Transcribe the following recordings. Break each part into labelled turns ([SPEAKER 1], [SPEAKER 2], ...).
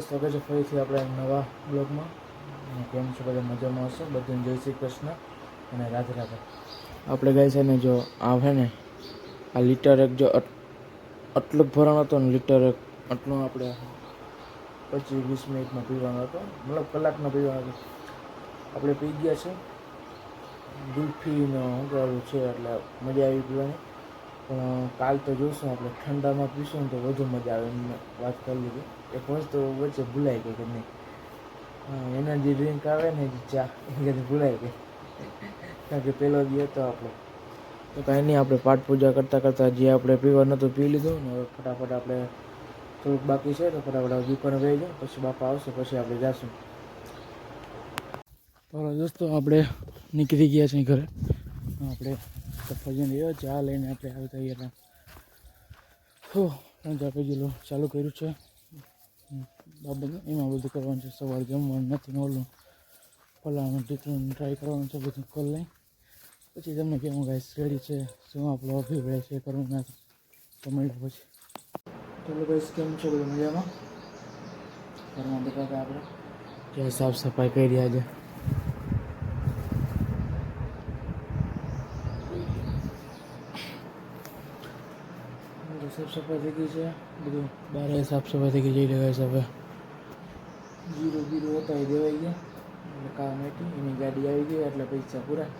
[SPEAKER 1] સ્વાગત છે ફરીથી આપણે નવા બ્લોગમાં. કેમ છો બધા મજામાં હશો? બધાને જય શ્રી કૃષ્ણ અને રાધે રાધે. આપણે ગાય છે ને જો આવે ને, આ લીટર એક જો આટ- આટલો જ હતો ને લીટર એક, આટલું આપણે પચીસ વીસ મિનિટમાં પીવાનો હતો. મતલબ કલાકનો પીવાનો હતો. આપણે પી ગયા છે. ગુલ્ફીનો શું કહેવાનું છે એટલે મજા આવી પીવાની. પણ કાલ તો જોઈશું આપણે. ઠંડામાં પીશું ને તો વધુ મજા આવે એમ વાત કરી લીધી. એક વસ્તુ વચ્ચે ભૂલાઈ ગઈ કે નહીં એનર્જી ડ્રિંક આવે ને ચા એ કદી ભૂલાઈ ગઈ. કારણ કે પહેલો દી હતો આપણો. તો કાંઈ નહીં, આપણે પાઠ પૂજા કરતાં કરતાં જે આપણે પીવા નહોતું પી લીધું ને હવે ફટાફટ આપણે થોડુંક બાકી છે તો ફટાફટ દુકાને ગઈ જાઉં, પછી બાપા આવશે, પછી આપણે જાશું. તો દોસ્તો, આપણે નીકળી ગયા છીએ ઘરે. આપણે સફરજન રહ્યો ચા લઈને આપણે આવતા ગયા હો ત્રણ ચાર પેજી ચાલુ કર્યું છે. બાબત એમાં બધું કરવાનું છે. સવારે જમવાનું નથી નોલું ફલાણું ઢીકણું ટ્રાય કરવાનું છે, બધું કરી લઈ પછી તમને કેવું ગાઈસ, રેડી છે. શું આપણો અભિપ્રાય છે કરવું ના તો મળ્યા પછી. ચાલો ગાઈસ, કેમ છો બધું મજામાં? ઘરમાં બધા આપણે? ત્યાં સાફ સફાઈ કરી રહ્યા છે સાફ સફાઈ થઈ ગઈ છે. બધું બારે સાફ સફાઈ થઈ ગઈ જઈ રહ્યા છે હવે જીરો બીરો હતા, એ દેવાઈ ગયા. એટલે કામ હતી એની ગાડી આવી ગઈ, એટલે પૈસા પૂરા.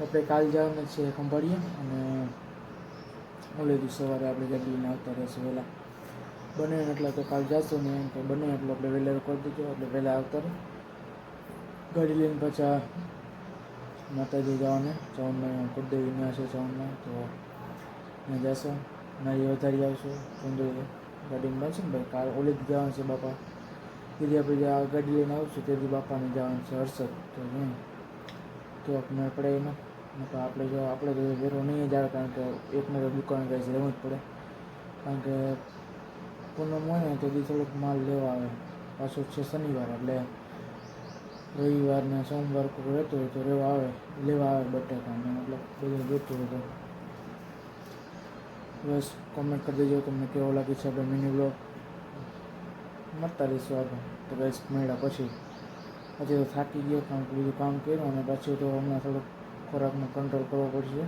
[SPEAKER 1] આપણે કાલ જવાના છે ખંભાળીએ, અને ઓલેથી સવારે આપણે ગાડીને આવતા રહેશું વહેલા. બને એટલે તો કાલ જશું ને એમ તો બને એટલું આપણે વહેલા કરી દીધું એટલે વહેલા આવતા રહે. ગાડી લઈને પાછા માતાજી જવાને ચૌનમાં કુળદેવી ત્યાં છે ચૌનમાં તો ત્યાં જશો નારી વધારી આવશું ચંદ્ર ગાડીમાં બનશે ને ભાઈ કાલ ઓલેથી જવાનું છે બાપા તેથી આપણે જ્યાં ગાડી લઈને આવશું તેથી બાપાને જવાનું છે હર્ષદ તો નહીં તો આપણે પડે એમાં નકર આપણે જો આપણે તો વેરો નહીં જ આવે કારણ કે એકને તો દુકાન ગઈ છે રહેવું જ પડે કારણ કે પૂનમ હોય ને તેથી થોડોક માલ લેવા આવે પાછો છે શનિવાર એટલે રવિવાર ને સોમવાર કોઈ રહેતો હોય તો રહેવા આવે લેવા આવે બટાકા ને મતલબ બધું જોતું હોય તો બસ કોમેન્ટ કરી દેજો, તમને કેવો લાગે છે આપણે મિની બ્લોગ મળતા રહીશું આગળ. તો બસ મળ્યા પછી. પછી તો થાકી ગયો કારણ કે બધું કામ કર્યું અને પછી તો હમણાં થોડુંક ખોરાકનો કંટ્રોલ કરવો પડશે.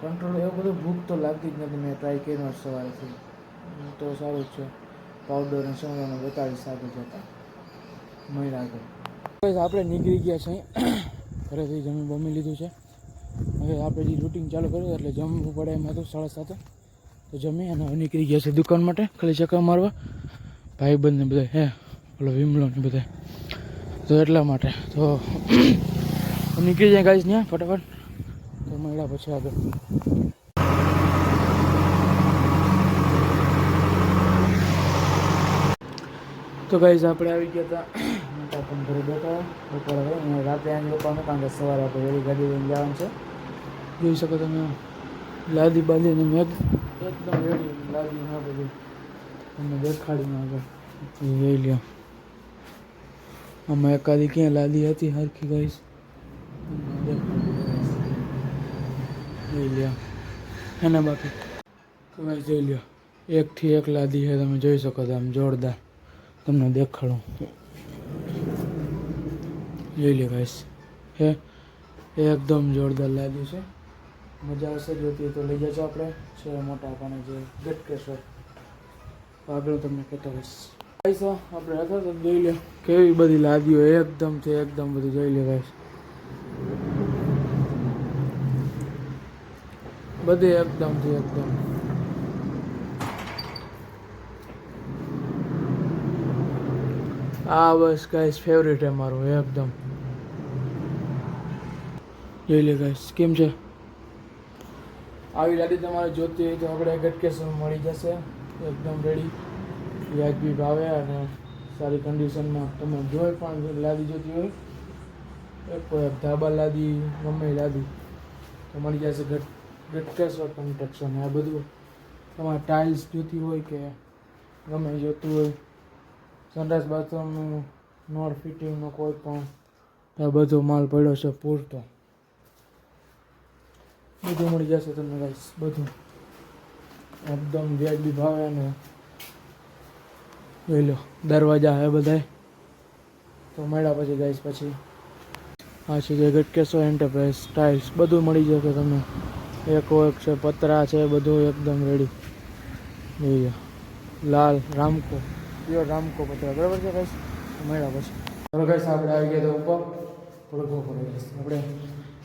[SPEAKER 1] કંટ્રોલ એવું બધું ભૂખ તો લાગતી જ નથી, મેં ટ્રાય કર્યો સવારેથી. તો સારું જ છે. પાવડર અને સમજાને બતાવીશ આગળ જતા મળ્યા આગળ. આપણે નીકળી ગયા છે ઘરેથી જમી બમી લીધું છે. હવે આપણે જે રૂટિન ચાલુ કર્યું એટલે જમવું પડે એમ હતું સાડા સાતે. તો જમી અને નીકળી ગયા છે દુકાન માટે, ખાલી ચક્કર મારવા. ભાઈ બંધ ને બધા હે, ઓલો વિમલો ને બધા. તો એટલા માટે, તો નીકળી જાય ગાઈશ ત્યાં ફટાફટ. તો મળ્યા પછી આગળ. તો ગાઈઝ આપણે આવી ગયા હતા પણ ઘરે બેઠા બપોરે હવે અને રાતે અહીં રોકાવાનું, કારણ કે સવારે આપણે વહેલી ગાડી લઈને જવાનું છે. જોઈ શકો તમે, લાદી બાદી ને મેં એકદમ રેડી લાદી ના બધી. તમને દેખાડીને આગળ જોઈ લ્યો. આમાં એકાદી ક્યાં લાદી હતી હરખી ગઈશ જોઈ લ્યો. એના બાકી. કઈ જોઈ લ્યો. એકથી એક લાદી છે, તમે જોઈ શકો છો, આમ જોરદાર. તમને દેખાડું. જોઈ લે ગાઈસ હે એકદમ જોરદાર લાગ્યું છે મજા આવશે જોતી હોય તો લઈ જજો આપણે છે મોટા પાને જે ગટકેશ્વર આગળ તમને કહેતો હોઈશ ગાઈસ આપણે હતા તો જોઈ લે કેવી બધી લાદીઓ એકદમથી એકદમ બધી જોઈ લે ગાઈસ બધી એકદમથી એકદમ આ બસ ગાઈસ ફેવરેટ છે મારું એકદમ જોઈ લે ગાઈસ કેમ છે? આવી લાદી તમારે જોતી હોય તો આપણે ગટકેસમાં મળી જશે, એકદમ રેડી વ્યાજબી ભાવે અને સારી કન્ડિશનમાં તમે જોઈ પણ લાદી જોતી હોય, એક ધાબા લાદી, ગમે લાદી, તો મળી જશે ગટ ગટકેશ્વર કન્સ્ટ્રક્શન આ બધું. તમારે ટાઇલ્સ જોતી હોય કે ગમે જોતું હોય સંડાસ બાથરૂમનું નોર ફિટિંગનો કોઈ પણ આ બધો માલ પડ્યો છે પૂરતો. બધું મળી જશે તમને ગાઈસ બધું. એકદમ વ્યાજબી ભાવે અને જોઈ લો, દરવાજા હે બધાય. તો મળ્યા પછી ગાઈસ પછી. આ છે કે ગટકેસો એન્ટરપ્રાઇઝ ટાઇલ્સ બધું મળી જશે તમને. એક એક છે પતરા છે, બધું એકદમ રેડી જોઈ લો, લાલ રામકો પ્યોર રામકો પતરા, બરાબર છે ગાઈસ મળ્યા પછી. હવે ગાઈસ આપણે આવી ગયા તો ઉપર. થોડુંક ઉપર આપણે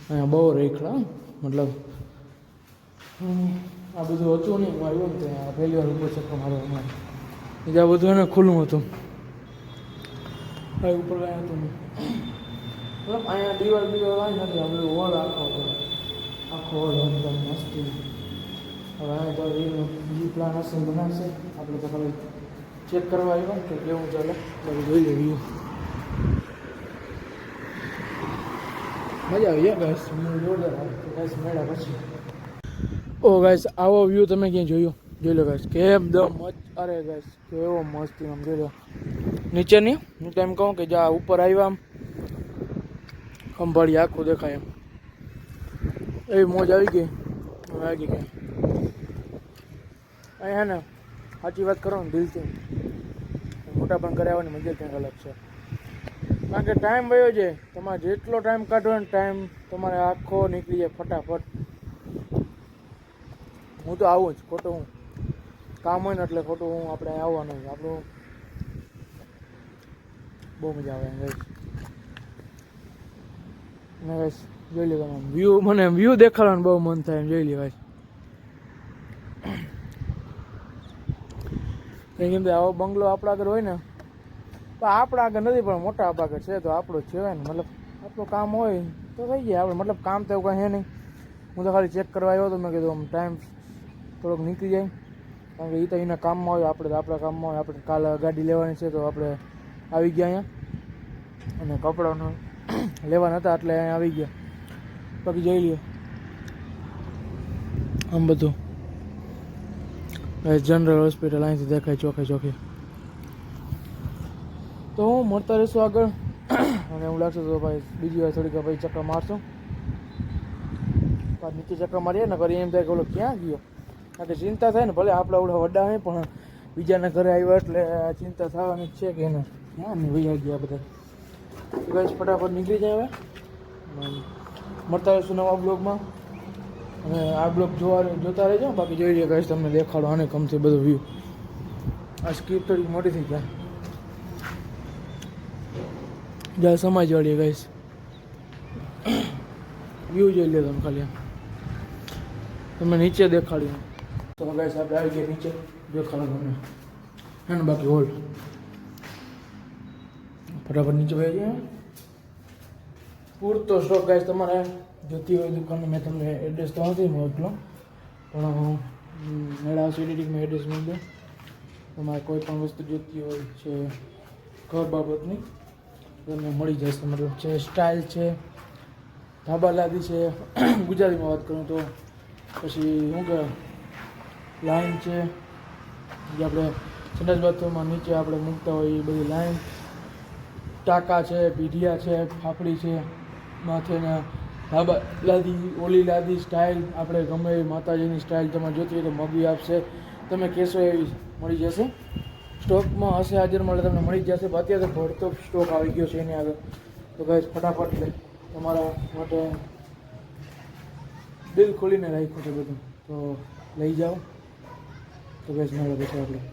[SPEAKER 1] અહીંયા બહુ રેખડા મતલબ આ બધું હતું નહીં, હું આવ્યો ને ત્યાં. પહેલી વાર ઉપર ચક્કર મારો હમણાં બીજા બધું એને ખુલ્લું હતું. આ ઉપર ગયા હતું મતલબ અહીંયા દિવાલ દિવાલ આવી નથી, આ બધું હોલ આખો હતો. આખો હોલ એકદમ મસ્તી. હવે અહીંયા તો બીજી પ્લાન હશે બનાવશે. આપણે તો ચેક કરવા આવ્યો ને કે કેવું ચાલે. બધું જોઈ લેવી. મજા આવી વ્યૂ ગાઈસ મેળા પછી ઓ ગાઈસ આવો વ્યૂ તમે ક્યાં જોયો? જોઈ લો ગાઈસ કેમ મચ અરે ગાઈસ કેવો મસ્તી આમ જોઈ લો. નીચે નહીં, હું તો એમ કહું કે જા, ઉપર આવ્યા આમ. ખંભાળી આખું દેખાય એમ. એવી મોજ આવી ગઈ. આવી ગઈ અહીંયા ને, સાચી વાત કરો ને, દિલથી. મોટા પણ કરે આવવાની મજા ક્યાંક અલગ છે. કારણ કે ટાઈમ વયો છે તમારે જેટલો ટાઈમ કાઢો ને ટાઈમ તમારે આખો નીકળી જાય ફટાફટ. હું તો આવું જ, ખોટું હું. કામ હોય ને એટલે ખોટું હું, આપણે આવવાનું છે. આપણું બહુ મજા આવે ગઈશ ને ગઈશ જોઈ લે તમે. વ્યૂ મને વ્યૂ દેખાડવાનું બહુ મન થાય એમ, જોઈ લે ગાઈસ કેમ આવો બંગલો આપણા આગળ હોય ને આપણા આગળ નથી, પણ મોટા ભાગે છે તો આપણો છે ને. મતલબ આપણું કામ હોય તો થઈ જાય. આપણે મતલબ કામ તો એવું કાંઈ છે નહીં. હું તો ખાલી ચેક કરવા આવ્યો હતો, મેં કીધું આમ ટાઈમ થોડોક નીકળી જાય. કારણ કે એ તો એના કામમાં હોય, આપણે તો આપણા કામમાં હોય. આપણે કાલે ગાડી લેવાની છે તો આપણે આવી ગયા અહીંયા. અને કપડાનો લેવાના હતા એટલે અહીંયા આવી ગયા. બાકી જોઈ લ્યો. આમ બધું. જનરલ હોસ્પિટલ અહીંથી દેખાય ચોખે ચોખે. તો હું મળતા રહીશું આગળ. અને એવું લાગશે તો ભાઈ બીજી વાર થોડીક ભાઈ ચક્કર મારશું. પાછું નીચે ચક્કર મારીએ ને કરી એમ થાય કે ઓલો ક્યાં ગયો? કારણ ચિંતા થાય ને, ભલે આપણે ઓલા વડા હોય, પણ બીજાના ઘરે આવ્યા એટલે ચિંતા થવાની છે કે એને ક્યાં ને વૈયા ગયા બધા. ગાઈસ, ફટાફટ નીકળી જાય હવે. અને મળતા રહીશું નવા બ્લોગમાં. અને આ બ્લોગ જોવા જોતા રહેજો. બાકી જોઈ લે કહીશ તમને દેખાડો આને કમથી બધું વ્યૂ આ સ્કીપ થોડીક મોટી થઈ જાય. જ્યાં સમાજ વાળી ગાઈસ વ્યૂ જોઈ લે તમે ખાલી તમે નીચે દેખાડ્યું. તો ગાઈસ આપણે આવી ગયા નીચે. દેખાડો તમને. હે બાકી હોલ. બરાબર નીચે ભાઈ ગયા પૂરતો સ્ટોક ગાઈશ તમારે. જોતી હોય દુકાનનો મેં તમને એડ્રેસ તો નથી મોકલો પણ હું મેળા સિટીમાં એડ્રેસ મળી દઉં. તમારે કોઈ પણ વસ્તુ જોતી હોય છે, ઘર બાબતની તમને મળી જશે. મતલબ છે સ્ટાઇલ છે ધાબા લાદી છે, ગુજરાતીમાં વાત કરું તો પછી શું કે લાઈન છે, જે આપણે સંડાસ બાથરૂમમાં નીચે આપણે મૂકતા હોય એ બધી લાઈન ટાંકા છે, પીઢિયા છે, ફાફડી છે માથેના ધાબા લાદી ઓલી લાદી સ્ટાઇલ આપણે ગમે એવી માતાજીની સ્ટાઇલ તમે જોતી હોય તો મગી આપશે. તમે કહેશો એવી મળી જશે? સ્ટોકમાં હશે હાજર મળે તમને મળી જ જશે અત્યારે ભરતો સ્ટોક આવી ગયો છે એની આગળ. તો ગાઈસ ફટાફટ તમારા માટે દિલ ખોલીને રાખ્યું છે બધું. તો લઈ જાઓ. તો ગાઈસ મળે પછી આપણે.